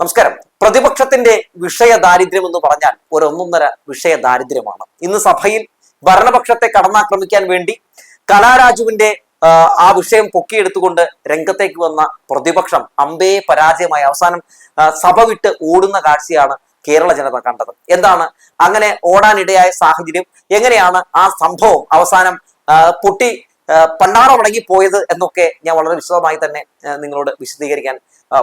നമസ്കാരം. പ്രതിപക്ഷത്തിന്റെ വിഷയ ദാരിദ്ര്യം എന്ന് പറഞ്ഞാൽ ഒരു ഒന്നൊന്നര വിഷയ ദാരിദ്ര്യമാണ് ഇന്ന് സഭയിൽ ഭരണപക്ഷത്തെ കടന്നാക്രമിക്കാൻ വേണ്ടി കലാരാജുവിന്റെ ആ, വിഷയം പൊക്കിയെടുത്തുകൊണ്ട് രംഗത്തേക്ക് വന്ന പ്രതിപക്ഷം അമ്പേ പരാജയമായി. അവസാനം സഭ വിട്ട് ഓടുന്ന കാഴ്ചയാണ് കേരള ജനത കണ്ടത്. എന്താണ്? അങ്ങനെ ഓടാനിടയായ സാഹചര്യം എങ്ങനെയാണ് ആ സംഭവം അവസാനം പൊട്ടി പണ്ടാറ പണ്ടാറമടങ്ങി പോയത് എന്നൊക്കെ ഞാൻ വളരെ വിശദമായി തന്നെ നിങ്ങളോട് വിശദീകരിക്കാൻ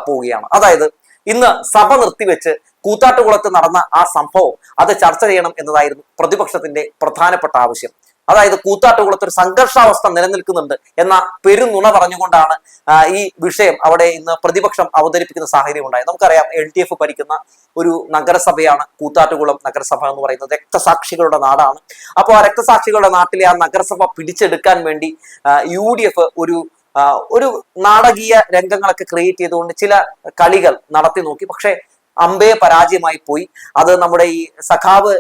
പോവുകയാണ്. അതായത് ഇന്ന് സഭ നിർത്തിവെച്ച് കൂത്താട്ടുകുളത്ത് നടന്ന ആ സംഭവം അത് ചർച്ച ചെയ്യണം എന്നതായിരുന്നു പ്രതിപക്ഷത്തിന്റെ പ്രധാനപ്പെട്ട ആവശ്യം. അതായത് കൂത്താട്ടുകുളത്ത് ഒരു സംഘർഷാവസ്ഥ നിലനിൽക്കുന്നുണ്ട് എന്ന പെരുനുണ പറഞ്ഞുകൊണ്ടാണ് ഈ വിഷയം അവിടെ ഇന്ന് പ്രതിപക്ഷം അവതരിപ്പിക്കുന്ന സാഹചര്യം ഉണ്ടായത്. നമുക്കറിയാം എൽ ഡി എഫ് ഭരിക്കുന്ന ഒരു നഗരസഭയാണ് കൂത്താട്ടുകുളം നഗരസഭ എന്ന് പറയുന്നത്. രക്തസാക്ഷികളുടെ നാടാണ്. അപ്പോൾ ആ രക്തസാക്ഷികളുടെ നാട്ടിലെ ആ നഗരസഭ പിടിച്ചെടുക്കാൻ വേണ്ടി യു ഒരു ഒരു നാടകീയ രംഗങ്ങളൊക്കെ ക്രിയേറ്റ് ചെയ്തുകൊണ്ട് ചില കളികൾ നടത്തി നോക്കി. പക്ഷേ അമ്പേ പരാജയമായി പോയി. അത് നമ്മുടെ ഈ സഖാവ്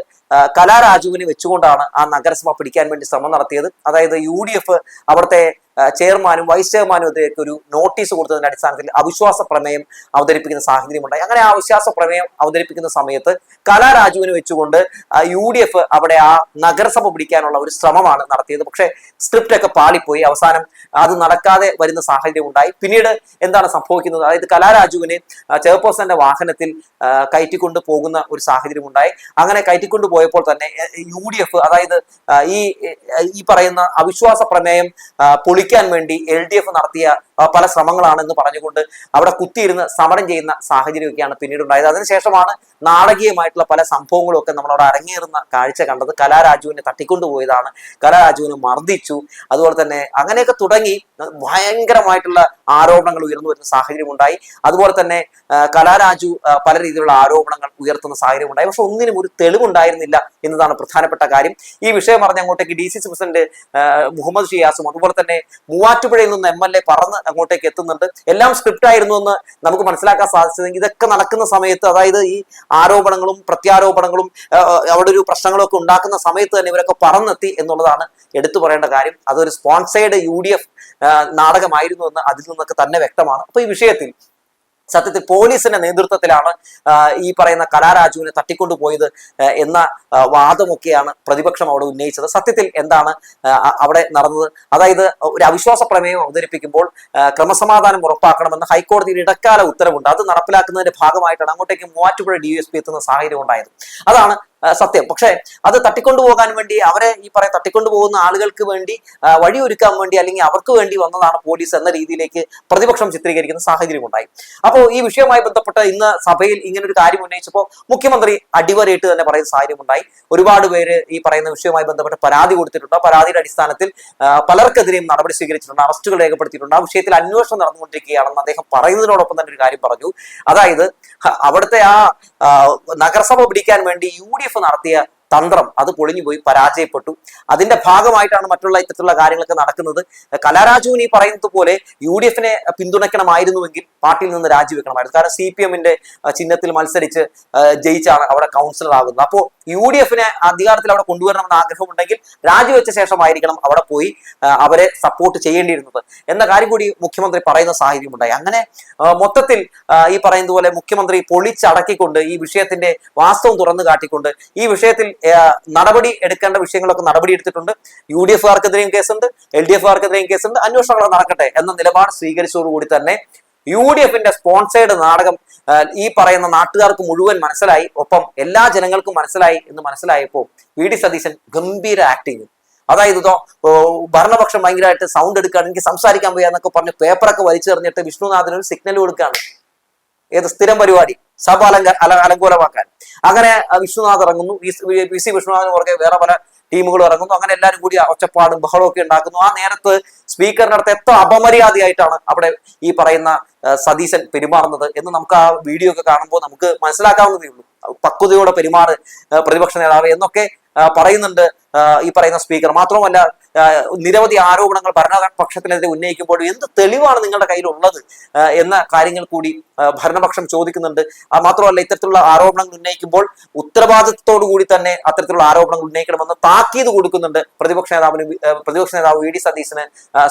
കലാരാജുവിനെ വെച്ചുകൊണ്ടാണ് ആ നഗരസഭ പിടിക്കാൻ വേണ്ടി ശ്രമം നടത്തിയത്. അതായത് യു ഡി എഫ് അവിടുത്തെ ചെയർമാനും വൈസ് ചെയർമാനും ഇതിലേക്ക് ഒരു നോട്ടീസ് കൊടുത്തതിന്റെ അടിസ്ഥാനത്തിൽ അവിശ്വാസ പ്രമേയം അവതരിപ്പിക്കുന്ന സാഹചര്യം ഉണ്ടായി അങ്ങനെ ആ അവിശ്വാസ പ്രമേയം അവതരിപ്പിക്കുന്ന സമയത്ത് കലാരാജുവിനെ വെച്ചുകൊണ്ട് യു ഡി എഫ് അവിടെ ആ നഗരസഭ പിടിക്കാനുള്ള ഒരു ശ്രമമാണ് നടത്തിയത്. പക്ഷേ സ്ക്രിപ്റ്റ് ഒക്കെ പാളിപ്പോയി. അവസാനം അത് നടക്കാതെ വരുന്ന സാഹചര്യം ഉണ്ടായി പിന്നീട് എന്താണ് സംഭവിക്കുന്നത്? അതായത് കലാരാജുവിനെ ചെയർപേഴ്സന്റെ വാഹനത്തിൽ കയറ്റിക്കൊണ്ട് പോകുന്ന ഒരു സാഹചര്യം ഉണ്ടായി അങ്ങനെ കയറ്റിക്കൊണ്ട് പോയപ്പോൾ തന്നെ യു ഡി എഫ് അതായത് ഈ ഈ പറയുന്ന അവിശ്വാസ പ്രമേയം പൊളിക്കാൻ വേണ്ടി എൽ ഡി എഫ് നടത്തിയ ആ, ശ്രമങ്ങളാണ് എന്ന് പറഞ്ഞുകൊണ്ട് അവിടെ കുത്തിയിരുന്ന് സമരം ചെയ്യുന്ന സാഹചര്യമൊക്കെയാണ് പിന്നീട് ഉണ്ടായത് അതിനുശേഷമാണ് നാടകീയമായിട്ടുള്ള പല സംഭവങ്ങളും ഒക്കെ നമ്മളവിടെ അരങ്ങേറുന്ന കാഴ്ച കണ്ടത്. കലാരാജുവിനെ തട്ടിക്കൊണ്ടുപോയതാണ് കലാരാജുവിനെ മർദ്ദിച്ചു. അതുപോലെ തന്നെ അങ്ങനെയൊക്കെ തുടങ്ങി ഭയങ്കരമായിട്ടുള്ള ആരോപണങ്ങൾ ഉയർന്നു വരുന്ന സാഹചര്യം ഉണ്ടായി അതുപോലെ തന്നെ കലാരാജു പല രീതിയിലുള്ള ആരോപണങ്ങൾ ഉയർത്തുന്ന സാഹചര്യം ഉണ്ടായി പക്ഷെ ഒന്നിനും ഒരു തെളിവുണ്ടായിരുന്നില്ല എന്നതാണ് പ്രധാനപ്പെട്ട കാര്യം. ഈ വിഷയം പറഞ്ഞ് അങ്ങോട്ടേക്ക് D C C president Muhammad ഷിയാസും അതുപോലെ തന്നെ മൂവാറ്റുപുഴയിൽ നിന്ന് എം എൽ എ പറന്ന് അങ്ങോട്ടേക്ക് എത്തുന്നുണ്ട്. എല്ലാം സ്ക്രിപ്റ്റ് ആയിരുന്നു എന്ന് നമുക്ക് മനസ്സിലാക്കാൻ സാധിച്ചതെങ്കിൽ ഇതൊക്കെ നടക്കുന്ന സമയത്ത് അതായത് ഈ ആരോപണങ്ങളും പ്രത്യാരോപണങ്ങളും അവിടെ ഒരു പ്രശ്നങ്ങളൊക്കെ ഉണ്ടാക്കുന്ന സമയത്ത് തന്നെ ഇവരൊക്കെ പറന്നെത്തി എന്നുള്ളതാണ് എടുത്തു പറയേണ്ട കാര്യം. അതൊരു സ്പോൺസേഡ് യു ഡി എഫ് നാടകമായിരുന്നു എന്ന് അതിൽ നിന്നൊക്കെ തന്നെ വ്യക്തമാണ്. അപ്പൊ ഈ വിഷയത്തിൽ സത്യത്തിൽ പോലീസിന്റെ നേതൃത്വത്തിലാണ് ഈ പറയുന്ന കലാരാജുവിനെ തട്ടിക്കൊണ്ടുപോയത് എന്ന വാദമൊക്കെയാണ് പ്രതിപക്ഷം അവിടെ ഉന്നയിച്ചത്. സത്യത്തിൽ എന്താണ് അവിടെ നടന്നത്? അതായത് ഒരു അവിശ്വാസ പ്രമേയം അവതരിപ്പിക്കുമ്പോൾ ക്രമസമാധാനം ഉറപ്പാക്കണമെന്ന് ഹൈക്കോടതിയുടെ ഇടക്കാല ഉത്തരവുണ്ട്. അത് നടപ്പിലാക്കുന്നതിന്റെ ഭാഗമായിട്ടാണ് അങ്ങോട്ടേക്ക് മൂവാറ്റുപുഴ ഡി എത്തുന്ന സാഹചര്യം ഉണ്ടായത്. അതാണ് സത്യം. പക്ഷേ അത് തട്ടിക്കൊണ്ടുപോകാൻ വേണ്ടി അവരെ ഈ പറയാൻ തട്ടിക്കൊണ്ടുപോകുന്ന ആളുകൾക്ക് വേണ്ടി വഴിയൊരുക്കാൻ വേണ്ടി അല്ലെങ്കിൽ അവർക്ക് വേണ്ടി വന്നതാണ് പോലീസ് എന്ന രീതിയിലേക്ക് പ്രതിപക്ഷം ചിത്രീകരിക്കുന്ന സാഹചര്യം ഉണ്ടായി. അപ്പോൾ ഈ വിഷയവുമായി ബന്ധപ്പെട്ട് ഇന്ന് സഭയിൽ ഇങ്ങനെ ഒരു കാര്യം ഉന്നയിച്ചപ്പോൾ മുഖ്യമന്ത്രി അടിവരയിട്ട് തന്നെ പറയുന്ന സാഹചര്യം ഉണ്ടായി. ഒരുപാട് പേര് ഈ പറയുന്ന വിഷയവുമായി ബന്ധപ്പെട്ട് പരാതി കൊടുത്തിട്ടുണ്ട്. പരാതിയുടെ അടിസ്ഥാനത്തിൽ പലർക്കെതിരെയും നടപടി സ്വീകരിച്ചിട്ടുണ്ട്. അറസ്റ്റുകൾ രേഖപ്പെടുത്തിയിട്ടുണ്ട്. ആ വിഷയത്തിൽ അന്വേഷണം നടന്നുകൊണ്ടിരിക്കുകയാണെന്ന് അദ്ദേഹം പറയുന്നതിനോടൊപ്പം തന്നെ ഒരു കാര്യം പറഞ്ഞു. അതായത് അവിടുത്തെ ആ, നഗരസഭ പിടിക്കാൻ വേണ്ടി യു ഡി എഫ് നടത്തിയ തന്ത്രം അത് പൊളിഞ്ഞുപോയി പരാജയപ്പെട്ടു. അതിന്റെ ഭാഗമായിട്ടാണ് മറ്റുള്ള ഇത്തരത്തിലുള്ള കാര്യങ്ങളൊക്കെ നടക്കുന്നത്. കലാരാജുവിന് ഈ പറയുന്നത് പോലെ യു ഡി എഫിനെ പിന്തുണയ്ക്കണമായിരുന്നുവെങ്കിൽ പാർട്ടിയിൽ നിന്ന് രാജിവെക്കണമായിരുന്നു. കാരണം സി പി എമ്മിന്റെ ചിഹ്നത്തിൽ മത്സരിച്ച് ജയിച്ചാണ് അവിടെ കൗൺസിലർ ആകുന്നത് അപ്പോൾ യു ഡി എഫിനെ അധികാരത്തിൽ അവിടെ കൊണ്ടുവരണമെന്ന് ആഗ്രഹമുണ്ടെങ്കിൽ രാജിവെച്ച ശേഷമായിരിക്കണം അവിടെ പോയി അവരെ സപ്പോർട്ട് ചെയ്യേണ്ടിയിരുന്നത്. എന്ന കാര്യം കൂടി മുഖ്യമന്ത്രി പറയുന്ന സാഹചര്യം ഉണ്ടായി അങ്ങനെ മൊത്തത്തിൽ ഈ പറയുന്നത് പോലെ മുഖ്യമന്ത്രി പൊളിച്ചടക്കിക്കൊണ്ട് ഈ വിഷയത്തിന്റെ വാസ്തവം തുറന്നു കാട്ടിക്കൊണ്ട് ഈ വിഷയത്തിൽ നടപടി എടുക്കേണ്ട വിഷയങ്ങളൊക്കെ നടപടി എടുത്തിട്ടുണ്ട്. യു ഡി എഫുകാർക്കെതിരെയും കേസുണ്ട് എൽ ഡി എഫുകാർക്കെതിരെയും കേസുണ്ട്. അന്വേഷണങ്ങൾ നടക്കട്ടെ എന്ന നിലപാട് സ്വീകരിച്ചതോടുകൂടി തന്നെ യു ഡി എഫിന്റെ സ്പോൺസേഡ് നാടകം ഈ പറയുന്ന നാട്ടുകാർക്ക് മുഴുവൻ മനസ്സിലായി. ഒപ്പം എല്ലാ ജനങ്ങൾക്കും മനസ്സിലായി എന്ന് മനസ്സിലായപ്പോൾ വി ഡി സതീശൻ ഗംഭീര ആക്ടിങ് അതായത് ഭരണപക്ഷം ഭയങ്കരമായിട്ട് സൗണ്ട് എടുക്കുകയാണ്. എനിക്ക് സംസാരിക്കാൻ വയ്യ എന്നൊക്കെ പറഞ്ഞ് പേപ്പറൊക്കെ വലിച്ചെറിഞ്ഞിട്ട് വിഷ്ണുനാഥിന് ഒരു സിഗ്നൽ കൊടുക്കുകയാണ്. ഏത് സ്ഥിരം പരിപാടി? സഭ അലങ്ക അല അലങ്കോലമാക്കാൻ. അങ്ങനെ വിശ്വനാഥ് ഇറങ്ങുന്നു. പി സി വിശ്വനാഥിന് പുറകെ വേറെ പല ടീമുകൾ ഇറങ്ങുന്നു. അങ്ങനെ എല്ലാവരും കൂടി ഒച്ചപ്പാടും ബഹളവും ഒക്കെ ഉണ്ടാക്കുന്നു. ആ നേരത്ത് സ്പീക്കറിന്റെ അടുത്ത് എത്ര അപമര്യാദയായിട്ടാണ് അവിടെ ഈ പറയുന്ന സതീശൻ പെരുമാറുന്നത് എന്ന് നമുക്ക് ആ വീഡിയോ ഒക്കെ കാണുമ്പോൾ നമുക്ക് മനസ്സിലാക്കാവുന്നതേ ഉള്ളൂ. പക്വതയോടെ പെരുമാറ് പ്രതിപക്ഷ നേതാവ് എന്നൊക്കെ പറയുന്നുണ്ട് ഈ പറയുന്ന സ്പീക്കർ. മാത്രമല്ല നിരവധി ആരോപണങ്ങൾ ഭരണപക്ഷത്തിനെതിരെ ഉന്നയിക്കുമ്പോൾ എന്ത് തെളിവാണ് നിങ്ങളുടെ കയ്യിലുള്ളത്? എന്ന കാര്യങ്ങൾ കൂടി ഭരണപക്ഷം ചോദിക്കുന്നുണ്ട്. മാത്രമല്ല ഇത്തരത്തിലുള്ള ആരോപണങ്ങൾ ഉന്നയിക്കുമ്പോൾ ഉത്തരവാദിത്വത്തോടു കൂടി തന്നെ അത്തരത്തിലുള്ള ആരോപണങ്ങൾ ഉന്നയിക്കണമെന്ന് താക്കീത് കൊടുക്കുന്നുണ്ട് പ്രതിപക്ഷ നേതാവിന് പ്രതിപക്ഷ നേതാവ് വി ഡി സതീശന്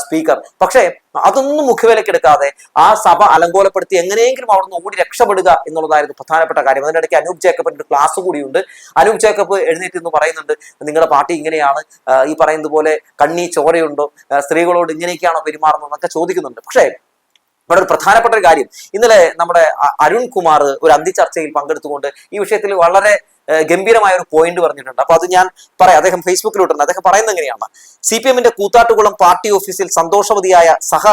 സ്പീക്കർ. പക്ഷേ അതൊന്നും മുഖവിലക്കെടുക്കാതെ ആ സഭ അലങ്കോലപ്പെടുത്തി എങ്ങനെയെങ്കിലും അവിടെ നിന്ന് ഓടി രക്ഷപ്പെടുക എന്നുള്ളതായിരുന്നു പ്രധാനപ്പെട്ട കാര്യം. അതിനിടയ്ക്ക് അനൂപ് ജേക്കബിന്റെ ഒരു ക്ലാസ് കൂടിയുണ്ട്. അനൂപ് ജേക്കബ് എഴുന്നേറ്റ് എന്ന് പറയുന്നുണ്ട് നിങ്ങളുടെ പാർട്ടി ഇങ്ങനെയാണ് ഈ പറയുന്നത് പോലെ കണ്ണി ചോരയുണ്ടോ സ്ത്രീകളോട് ഇങ്ങനെയൊക്കെയാണോ പെരുമാറുന്നത് എന്നൊക്കെ ചോദിക്കുന്നുണ്ട്. പക്ഷേ ഇവിടെ ഒരു പ്രധാനപ്പെട്ട ഒരു കാര്യം. ഇന്നലെ നമ്മുടെ അരുൺ കുമാർ ഒരു അന്തിചർച്ചയിൽ പങ്കെടുത്തുകൊണ്ട് ഈ വിഷയത്തിൽ വളരെ ഗംഭീരമായ ഒരു പോയിന്റ് പറഞ്ഞിട്ടുണ്ട്. അപ്പൊ അത് ഞാൻ പറയാം. അദ്ദേഹം ഫേസ്ബുക്കിലിട്ടുണ്ട് അദ്ദേഹം പറയുന്നത് എങ്ങനെയാണ്? സി പി എമ്മിന്റെ കൂത്താട്ടുകുളം പാർട്ടി ഓഫീസിൽ സന്തോഷവതിയായ സഹ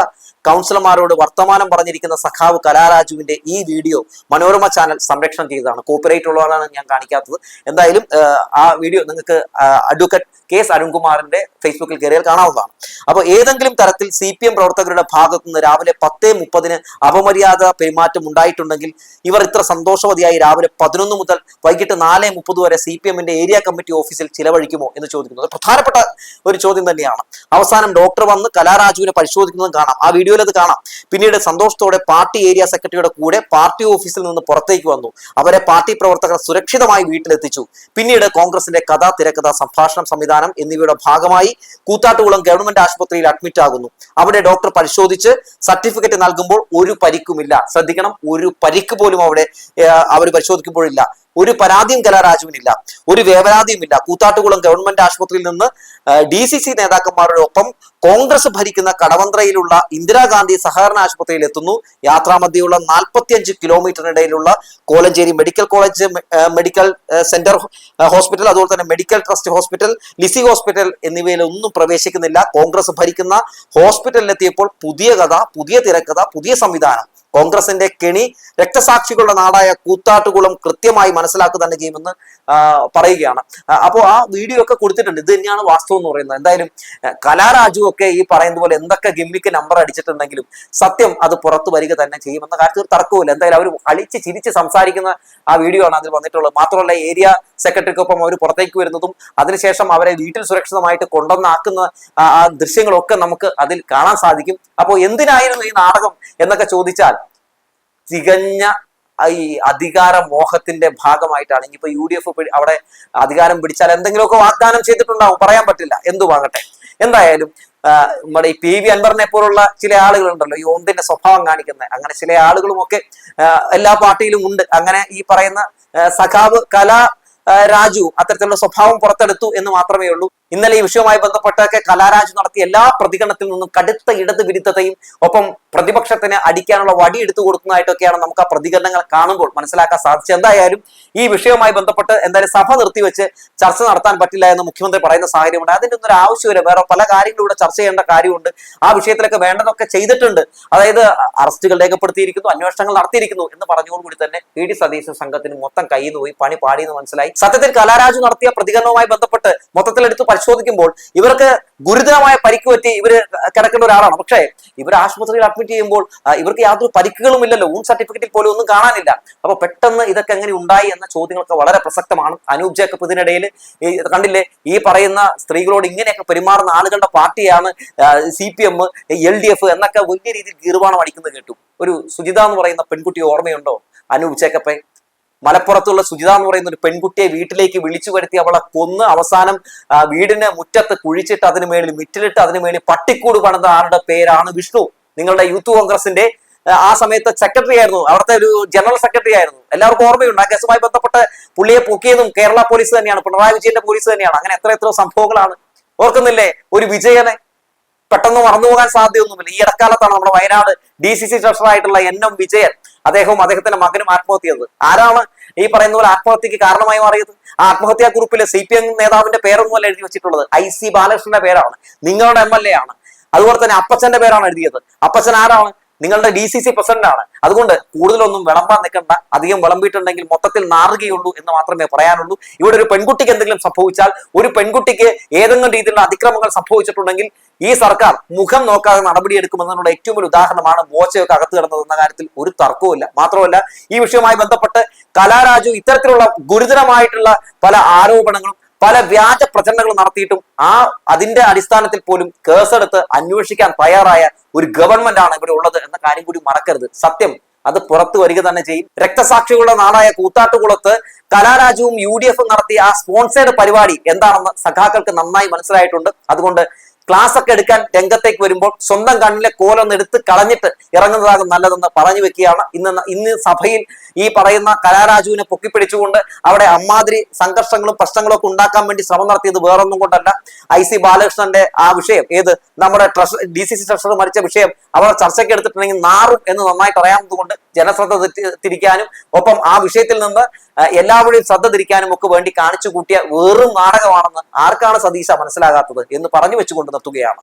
കൗൺസിലർമാരോട് വർത്തമാനം പറഞ്ഞിരിക്കുന്ന സഖാവ് കലാരാജുവിന്റെ ഈ വീഡിയോ മനോരമ ചാനൽ സംരക്ഷണം ചെയ്തതാണ്. കോപ്പിറൈറ്റ് ഉള്ളതാണ് ഞാൻ കാണിക്കാത്തത്. എന്തായാലും ആ വീഡിയോ നിങ്ങൾക്ക് അഡ്വക്കേറ്റ് കെ എസ് അരുൺകുമാറിന്റെ ഫേസ്ബുക്കിൽ കയറിയാൽ കാണാവുന്നതാണ്. അപ്പോൾ ഏതെങ്കിലും തരത്തിൽ സി പി എം പ്രവർത്തകരുടെ ഭാഗത്തു നിന്ന് രാവിലെ പത്തേ മുപ്പതിന് അപമര്യാദ പെരുമാറ്റം ഉണ്ടായിട്ടുണ്ടെങ്കിൽ ഇവർ ഇത്ര സന്തോഷവതിയായി രാവിലെ പതിനൊന്ന് മുതൽ വൈകിട്ട് നാല് മുപ്പത് വരെ സി പി എമ്മിന്റെ ഏരിയ കമ്മിറ്റി ഓഫീസിൽ ചിലവഴിക്കുമോ എന്ന് ചോദിക്കുന്നത്. പ്രധാനപ്പെട്ട ഒരു ചോദ്യം തന്നെയാണ്. അവസാനം ഡോക്ടർ വന്ന് കലാരാജുവിനെ പരിശോധിക്കുന്നതും കാണാം. ആ വീഡിയോയിൽ അത് കാണാം. പിന്നീട് സന്തോഷത്തോടെ പാർട്ടി ഏരിയ സെക്രട്ടറിയുടെ കൂടെ പാർട്ടി ഓഫീസിൽ നിന്ന് പുറത്തേക്ക് വന്നു. അവരെ പാർട്ടി പ്രവർത്തകർ സുരക്ഷിതമായി വീട്ടിലെത്തിച്ചു. പിന്നീട് കോൺഗ്രസിന്റെ കഥ തിരക്കഥ സംഭാഷണം സംവിധാനം എന്നിവയുടെ ഭാഗമായി കൂത്താട്ടുകുളം ഗവൺമെന്റ് ആശുപത്രിയിൽ അഡ്മിറ്റ് ആകുന്നു. അവിടെ ഡോക്ടർ പരിശോധിച്ച് സർട്ടിഫിക്കറ്റ് നൽകുമ്പോൾ ഒരു പരിക്കുമില്ല. ശ്രദ്ധിക്കണം ഒരു പരിക്ക് പോലും അവിടെ അവർ പരിശോധിക്കുമ്പോഴില്ല. ഒരു പരാതിയും കലാരാജുവിനില്ല ഒരു വേവരാതിയും ഇല്ല കൂത്താട്ടുകുളം ഗവൺമെന്റ് ആശുപത്രിയിൽ നിന്ന് ഡി സി സി നേതാക്കന്മാരുടെ ഒപ്പം കോൺഗ്രസ് ഭരിക്കുന്ന കടവന്ത്രയിലുള്ള ഇന്ദിരാഗാന്ധി സഹകരണ ആശുപത്രിയിൽ എത്തുന്നു. യാത്രാമധ്യയുള്ള നാൽപ്പത്തിയഞ്ച് കിലോമീറ്ററിനിടയിലുള്ള Kolenchery medical college medical centre hospital അതുപോലെ തന്നെ medical trust hospital Lisie hospital എന്നിവയിലൊന്നും പ്രവേശിക്കുന്നില്ല. കോൺഗ്രസ് ഭരിക്കുന്ന ഹോസ്പിറ്റലിലെത്തിയപ്പോൾ പുതിയ കഥ പുതിയ തിരക്കഥ പുതിയ സംവിധാനം. കോൺഗ്രസിന്റെ കെണി രക്തസാക്ഷികളുടെ നാടായ കൂത്താട്ടുകുളം കൃത്യമായി മനസ്സിലാക്കുക തന്നെ ചെയ്യുമെന്ന് പറയുകയാണ്. അപ്പോൾ ആ വീഡിയോ ഒക്കെ കൊടുത്തിട്ടുണ്ട്. ഇത് തന്നെയാണ് വാസ്തവം എന്ന് പറയുന്നത്. എന്തായാലും കലാരാജു ഒക്കെ ഈ പറയുന്ന പോലെ എന്തൊക്കെ ഗിമ്മിക്ക് നമ്പർ അടിച്ചിട്ടുണ്ടെങ്കിലും സത്യം അത് പുറത്തു വരിക തന്നെ ചെയ്യുമെന്ന കാര്യത്തിൽ ഒരു തർക്കവുമില്ല. എന്തായാലും അവർ അളിച്ച് ചിരിച്ച് സംസാരിക്കുന്ന ആ വീഡിയോ ആണ് അതിൽ വന്നിട്ടുള്ളത്. മാത്രമല്ല ഏരിയ സെക്രട്ടറിക്കൊപ്പം അവർ പുറത്തേക്ക് വരുന്നതും അതിനുശേഷം അവരെ വീട്ടിൽ സുരക്ഷിതമായിട്ട് കൊണ്ടുവന്നാക്കുന്ന ആ ദൃശ്യങ്ങളൊക്കെ നമുക്ക് അതിൽ കാണാൻ സാധിക്കും. അപ്പോൾ എന്തിനായിരുന്നു ഈ നാടകം എന്നൊക്കെ ചോദിച്ചാൽ തികഞ്ഞ ഈ അധികാര മോഹത്തിന്റെ ഭാഗമായിട്ടാണ്. ഇനിയിപ്പോ യു ഡി എഫ് അവിടെ അധികാരം പിടിച്ചാൽ എന്തെങ്കിലുമൊക്കെ വാഗ്ദാനം ചെയ്തിട്ടുണ്ടാവും. പറയാൻ പറ്റില്ല. എന്തു വാങ്ങട്ടെ? എന്തായാലും നമ്മുടെ ഈ പി വി അൻവറിനെ പോലുള്ള ചില ആളുകളുണ്ടല്ലോ. ഈ ഓന്തിന്റെ സ്വഭാവം കാണിക്കുന്നത്. അങ്ങനെ ചില ആളുകളുമൊക്കെ എല്ലാ പാർട്ടിയിലും ഉണ്ട്. അങ്ങനെ ഈ പറയുന്ന സഖാവ് കല രാജു അത്തരത്തിലുള്ള സ്വഭാവം പുറത്തെടുത്തു എന്ന് മാത്രമേ ഉള്ളൂ. ഇന്നലെ ഈ വിഷയവുമായി ബന്ധപ്പെട്ടൊക്കെ കലാരാജ് നടത്തിയ എല്ലാ പ്രതികരണത്തിൽ നിന്നും കടുത്ത ഇടത് വിരുദ്ധതയും ഒപ്പം പ്രതിപക്ഷത്തിന് അടിക്കാനുള്ള വടി എടുത്തു കൊടുക്കുന്നതായിട്ടൊക്കെയാണ് നമുക്ക് ആ പ്രതികരണങ്ങൾ കാണുമ്പോൾ മനസ്സിലാക്കാൻ സാധിച്ചത്. എന്തായാലും ഈ വിഷയവുമായി ബന്ധപ്പെട്ട് എന്തായാലും സഭ നിർത്തിവെച്ച് ചർച്ച നടത്താൻ പറ്റില്ല എന്ന് മുഖ്യമന്ത്രി പറയുന്ന സാഹചര്യമുണ്ട്. അതിന്റെ ഒന്നും ഒരു ആവശ്യമില്ല വേറെ പല കാര്യങ്ങളിലൂടെ ചർച്ച ചെയ്യേണ്ട കാര്യമുണ്ട്. ആ വിഷയത്തിലൊക്കെ വേണ്ടതൊക്കെ ചെയ്തിട്ടുണ്ട്. അതായത് അറസ്റ്റുകൾ രേഖപ്പെടുത്തിയിരിക്കുന്നു അന്വേഷണങ്ങൾ നടത്തിയിരിക്കുന്നു എന്ന് പറഞ്ഞുകൊണ്ട് കൂടി തന്നെ പി ഡി സതീശൻ സംഘത്തിന് മൊത്തം കയ്യിൽ നിന്ന് പോയി പണി പാടിയെന്ന് മനസ്സിലായി. സത്യത്തിൽ കലാരാജു നടത്തിയ പ്രതികരണവുമായി ബന്ധപ്പെട്ട് മൊത്തത്തിൽ എടുത്ത് പരിശോധിക്കുമ്പോൾ ഇവർക്ക് ഗുരുതരമായ പരിക്ക് പറ്റി ഇവർ കിടക്കേണ്ട ഒരാളാണ്. പക്ഷേ ഇവർ ആശുപത്രിയിൽ അഡ്മിറ്റ് ചെയ്യുമ്പോൾ ഇവർക്ക് യാതൊരു പരിക്കുകളും ഇല്ലല്ലോ. ഊൺ സർട്ടിഫിക്കറ്റിൽ പോലും ഒന്നും കാണാനില്ല. അപ്പൊ പെട്ടെന്ന് ഇതൊക്കെ എങ്ങനെ ഉണ്ടായി എന്ന ചോദ്യങ്ങളൊക്കെ വളരെ പ്രസക്തമാണ്. അനൂപ് ജേക്കബ് ഇതിനിടയിൽ കണ്ടില്ലേ ഈ പറയുന്ന സ്ത്രീകളോട് ഇങ്ങനെയൊക്കെ പെരുമാറുന്ന ആളുകളുടെ പാർട്ടിയാണ് C P M L D F എന്നൊക്കെ വലിയ രീതിയിൽ ഗീർവാണം അടിക്കുന്നത് കേട്ടു. ഒരു സുജിത എന്ന് പറയുന്ന പെൺകുട്ടി ഓർമ്മയുണ്ടോ? അനൂപ് ജേക്കപ്പെ മലപ്പുറത്തുള്ള സുജിത എന്ന് പറയുന്ന ഒരു പെൺകുട്ടിയെ വീട്ടിലേക്ക് വിളിച്ചു വരുത്തി അവളെ കൊന്ന് അവസാനം വീടിന് മുറ്റത്ത് കുഴിച്ചിട്ട് അതിന് മേളിൽ മിറ്റിലിട്ട് അതിന് മേളിൽ പട്ടിക്കൂട് പണിത ആരുടെ പേരാണ് വിഷ്ണു. നിങ്ങളുടെ യൂത്ത് കോൺഗ്രസിന്റെ ആ സമയത്ത് സെക്രട്ടറി ആയിരുന്നു. അവിടുത്തെ ഒരു ജനറൽ സെക്രട്ടറി ആയിരുന്നു. എല്ലാവർക്കും ഓർമ്മയുണ്ട്. ആ കേസുമായി ബന്ധപ്പെട്ട് പുള്ളിയെ പൊക്കിയതും കേരള പോലീസ് തന്നെയാണ്. പിണറായി വിജയന്റെ പോലീസ് തന്നെയാണ്. അങ്ങനെ എത്ര എത്ര സംഭവങ്ങളാണ്. ഓർക്കുന്നില്ലേ? ഒരു വിജയനെ പെട്ടെന്ന് മറന്നു പോകാൻ സാധ്യതയൊന്നുമില്ല. ഈ ഇടക്കാലത്താണ് നമ്മുടെ വയനാട് ഡി സി സി ട്രഷറായിട്ടുള്ള എൻ എം വിജയൻ അദ്ദേഹവും അദ്ദേഹത്തിന്റെ മകനും ആത്മഹത്യ ചെയ്തത് ആരാണ് ഈ പറയുന്ന പോലെ ആത്മഹത്യക്ക് കാരണമായി മാറിയത്? ആ ആത്മഹത്യാ കുറിപ്പിൽ സി പി എം നേതാവിന്റെ പേരൊന്നുമല്ല എഴുതി വെച്ചിട്ടുള്ളത്. ഐ സി ബാലകൃഷ്ണന്റെ പേരാണ്. നിങ്ങളുടെ എം എൽ എ ആണ്. അതുപോലെ തന്നെ അപ്പച്ചന്റെ പേരാണ് എഴുതിയത്. അപ്പച്ചൻ ആരാണ്? നിങ്ങളുടെ ഡി സി സി പ്രസിഡന്റ് ആണ്. അതുകൊണ്ട് കൂടുതലൊന്നും വിളമ്പാൻ നിൽക്കണ്ട. അധികം വിളമ്പിയിട്ടുണ്ടെങ്കിൽ മൊത്തത്തിൽ നാറുകയുള്ളൂ എന്ന് മാത്രമേ പറയാനുള്ളൂ. ഇവിടെ ഒരു പെൺകുട്ടിക്ക് എന്തെങ്കിലും സംഭവിച്ചാൽ ഒരു പെൺകുട്ടിക്ക് ഏതെങ്കിലും രീതിയിലുള്ള അതിക്രമങ്ങൾ സംഭവിച്ചിട്ടുണ്ടെങ്കിൽ ഈ സർക്കാർ മുഖം നോക്കാതെ നടപടിയെടുക്കുമെന്നുള്ള ഏറ്റവും വലിയ ഉദാഹരണമാണ് ബോച്ചയൊക്കെ അകത്ത് കിടന്നതെന്ന കാര്യത്തിൽ ഒരു തർക്കവുമില്ല മാത്രമല്ല ഈ വിഷയവുമായി ബന്ധപ്പെട്ട് കലാരാജു ഇത്തരത്തിലുള്ള ഗുരുതരമായിട്ടുള്ള പല ആരോപണങ്ങളും പല വ്യാജ പ്രചരണങ്ങൾ നടത്തിയിട്ടും ആ അതിന്റെ അടിസ്ഥാനത്തിൽ പോലും കേസെടുത്ത് അന്വേഷിക്കാൻ തയ്യാറായ ഒരു ഗവൺമെന്റ് ആണ് ഇവിടെ ഉള്ളത് എന്ന കാര്യം കൂടി മറക്കരുത്. സത്യം. അത് പുറത്തു വരിക തന്നെ ചെയ്യും. രക്തസാക്ഷികളുടെ നാടായ കൂത്താട്ടുകുളത്ത് കലാരാജുവും യു ഡി എഫും നടത്തിയ ആ സ്പോൺസേഡ് പരിപാടി എന്താണെന്ന് സഖാക്കൾക്ക് നന്നായി മനസ്സിലായിട്ടുണ്ട്. അതുകൊണ്ട് ക്ലാസ് ഒക്കെ എടുക്കാൻ രംഗത്തേക്ക് വരുമ്പോൾ സ്വന്തം കണ്ണിലെ കോലൊന്ന് എടുത്ത് കളഞ്ഞിട്ട് ഇറങ്ങുന്നതാകും നല്ലതെന്ന് പറഞ്ഞു വെക്കുകയാണ്. ഇന്ന് ഇന്ന് സഭയിൽ ഈ പറയുന്ന കലാരാജുവിനെ പൊക്കിപ്പിടിച്ചുകൊണ്ട് അവിടെ അമ്മാതിരി സംഘർഷങ്ങളും പ്രശ്നങ്ങളും ഒക്കെ ഉണ്ടാക്കാൻ വേണ്ടി ശ്രമം നടത്തിയത് വേറൊന്നും കൊണ്ടല്ല. ഐ സി ബാലകൃഷ്ണന്റെ ആ വിഷയം ഏത് നമ്മുടെ ട്രഷ ഡി സി സി ട്രഷറർ മരിച്ച വിഷയം അവിടെ ചർച്ചയ്ക്ക് എടുത്തിട്ടുണ്ടെങ്കിൽ നാറും എന്ന് നന്നായിട്ട് അറിയാവുന്നത് കൊണ്ട് ജനശ്രദ്ധ തിരിക്കാനും ഒപ്പം ആ വിഷയത്തിൽ നിന്ന് എല്ലാവരുടെയും ശ്രദ്ധ തിരിക്കാനും ഒക്കെ വേണ്ടി കാണിച്ചു കൂട്ടിയ വെറും നാടകമാണെന്ന് ആർക്കാണ് സതീശ മനസ്സിലാകാത്തത് എന്ന് പറഞ്ഞു വെച്ചുകൊണ്ട് तत्व गया